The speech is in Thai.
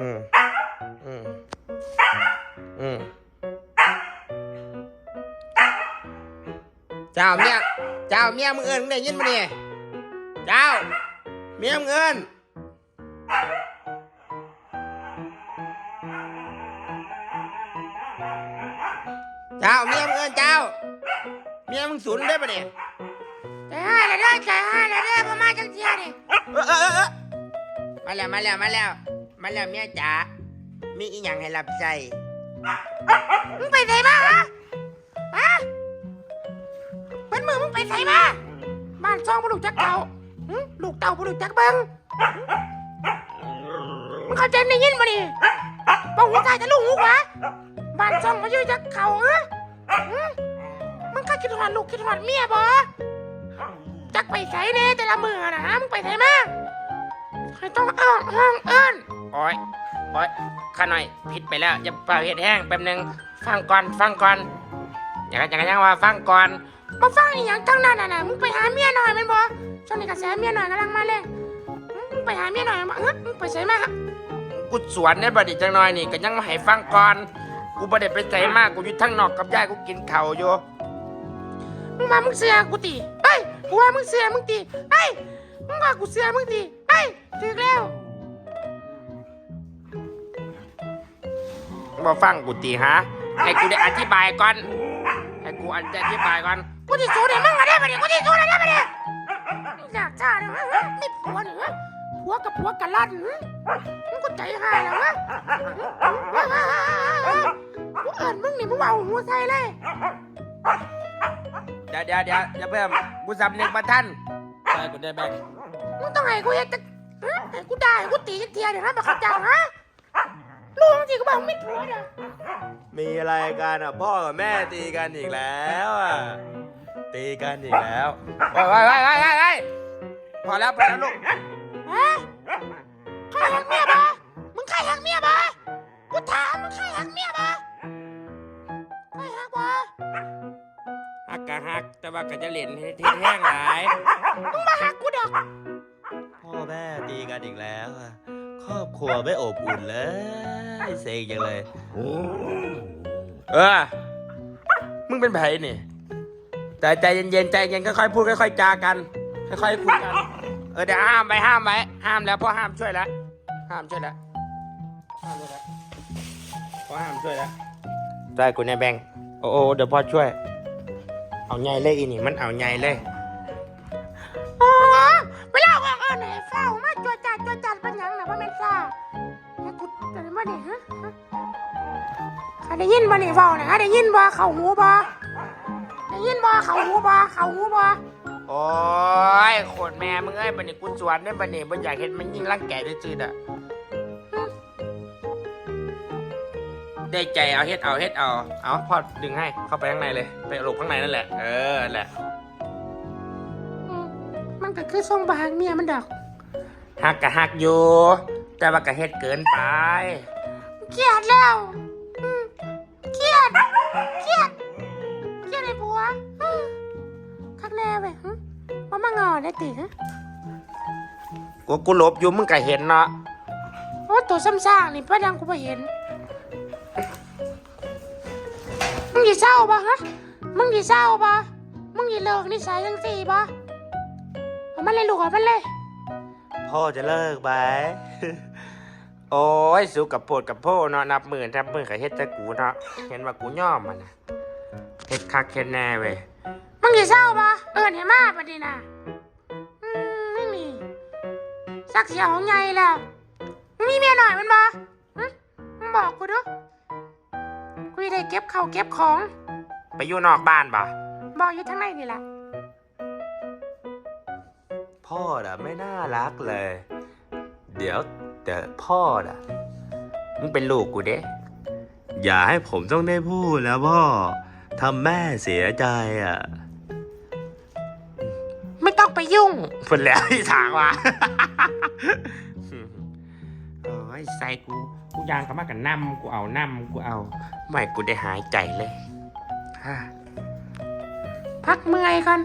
อืมอืมอืมเจ้าเมียเจ้าเมียมึงเอินมึงได้ยินมาเนี่ยเจ้า เมียมึงเอินเจ้าเมียมึงเอินเจ้า เมียมึงสูนได้ปะเนี่ยใจห้าแล้วเด้อใจห้าแล้วเด้อประมาณจังเทียนี่เออเออเออเออมาแล้วมาแล้วมาแล้ว มาแล้วเมียจ๋า มีอีหยังให้รับใช้มึงไปไหนมาฮะฮะเป็นมือมึงไปไหนมา บ้านซองบ่รู้จักเก่าหึลูกเต่าบ่รู้จักเบิ่งมึงเข้าใจได้ยินบ่นี่บ่หูตายจะลูกหูขวาบ้านซองบ่อยู่จักเก่าเอ้อหึมึงเคยคิดฮอดลูกคิดฮอดเมียบ่จักไปไสแน่แต่ละมื้อน่ะฮะมึงไปไหนมา ใครต้องอ้องห้องอิ้นโอ้ยโอ้ยข้าหน่อยผิดไปแล้วอย่าเป่าเห็ดแห้งแป๊บหนึงฟังก่อนฟังก่อนอย่างนั้นอย่างนั้นว่าฟังก่อนมาฟังอีหยังทั้งนั้นน่ะนะมึงไปหาเมียหน่อยแมันบ่ช่วงนี้กระแสเมียหน่อยกำลังมาเลยมึงไปหาเมียหน่อยมาเฮ้ยมึงไปใส่มาฮะกูสวนเนี่ยบัดนี้จังน้อยนี่ก็ยังมาให้ฟังก่อน กูบ่ได้ไปใจมากกูอยู่ทั้งนอกกับยายกูกินข้าวอยู่มึงมามึงเสียกูตีเฮ้ยกูว่ามึงเสียมึงตีเฮ้ยมึงว่ากูเสียมึงตี ยถึกแล้วมาฟังกูตีฮะให้กูได้อธิบายก่อนให้กูอธิบายก่อนกูจะสู้ได้มึงมาได้ปะเนี่ยกูจะสู้ได้ปะเนี่ยอยากจ้าเนี่ยฮะมีผัวเนี่ยฮะผัวกับผัวกันลั่นหึมึงก็ใจหายแล้วฮะกูเอิญมึงนี่มึงเอาหัวใส่เลยเดี๋ยวเดี๋ยวเดี๋ยวอย่าเพิ่มกูสำนึกมาท่านใช่กูได้แบ่งมึงต้องให้กูเฮ็ดจัก ฮะให้กูได้กูตีจักเทียเดี๋ยวนะมาเข้าใจฮะลูกจริงกูบอกมึงไม่ผัวเนี่ยมีอะไรกันอะพ่อกับแม่ตีกันอีกแล้วอะตีกันอีกแล้วไปไปไปไปไปพอแล้วพอแล้วลูกฮะใครหักเมียบ่มึงใครหักเมียบ่กูถามมึงใครหักเมียบ่ใครหักบ่ฮักกะฮักแต่ว่าก็จะเล่นให้ที่แห้งหลายมึงมาหักกูดอกพ่อแม่ตีกันอีกแล้วอะครอบครัวไม่อบอุ่นเลยเซ็งจังเลยเออมึงเป็นไผนี่ใจใจเย็นๆใจเย็นค่อยๆพูดค่อยๆจากันค่อยๆคุยกันเออเดี๋ยวห้ามไปห้ามไว้ห้ามแล้วพ่อห้ามช่วยแล้วห้ามช่วยแล้วห้ามช่วยแล้วพ่อห้ามช่วยแล้วได้กูในแบงค์โอ้โอ้เดี๋ยวพ่อช่วย เอาใหญ่เลยอีนี่มันเอาใหญ่เลยอ๋อเว ลาว่างเอิ้นให้เฝ้ามาจวดจัดจวดจัดเป็นหยังน่ะบ่แม่นซ่าให้กูได้บ่นี่ฮะฮะข้าได้ยินบ่นี่เว้าน่ะข้าได้ยินบ่เข้าหูบ่ได้ยินบ่เข้าหูบ่เข้าหูบ่โอ้ยโคตรแม่มึงเอ้ยบันนี้กูสวนเนี่ยบันนี้บันอยากเห็นมันยิ่งร่างแก่จืดๆอะ ได้ใจเอาเฮ็ดเอาเฮ็ดเอา เอาพอดึงให้เข้าไปข้างในเลย ไปหลบข้างในนั่นแหละ เออนั่นแหละอืมมัน ก็คือทรงบางเมียมันดอกหักกะหักอยู่ แต่ว่ากะเฮ็ดเกินไปเครียดแล้วอืมเครียดเครียดเครียดไอ้ผัวอืมคักแน่เว้ยหึว่ามาเงาได้ติฮะกูกูหลบอยู่มึงกะเห็นเนาะโอ้ตัวซ้ำซากนี่ป้าดังกูไปเห็นมึงกี่เศร้าปะฮะมึงกี่เศร้าปะมึงกี่เลิกนิสัยจังสี่ปะ เอามันเลยลูกเอามันเลย พ่อจะเลิกไหม โอ้ยสู้กับโพดกับโพเนาะนับหมื่นนับหมื่นกะเฮ็ดแต่กูเนาะเห็นว่ากูย่อมมันนะเฮ็ดคักเฮ็ดแน่เว้ยมึงกี่เศร้าปะเอิญเห็นมาปะดีน่ะอืมไม่มีสักเสียของไงแล้วมึงมีเมียหน่อยมันปะหึมึงบอกกูดูกูจะได้เก็บข้าวเก็บของ ไปอยู่นอกบ้านป่ะบอกอยู่ทั้งในนี่แหละ พ่อน่ะไม่น่ารักเลย เดี๋ยวแต่พ่อน่ะมึงเป็นลูกกูเด้อย่าให้ผมต้องได้พูดนะพ่อทำแม่เสียใจอะ ไม่ต้องไปยุ่งเพิ่นแล้วที่ถางว่ะโอ้ยใส่กู กูยางเขามากันน้ำกูเอาน้ำกูเอา ไม่กูได้หายใจเลยฮ่าพักเมื่อยก่อน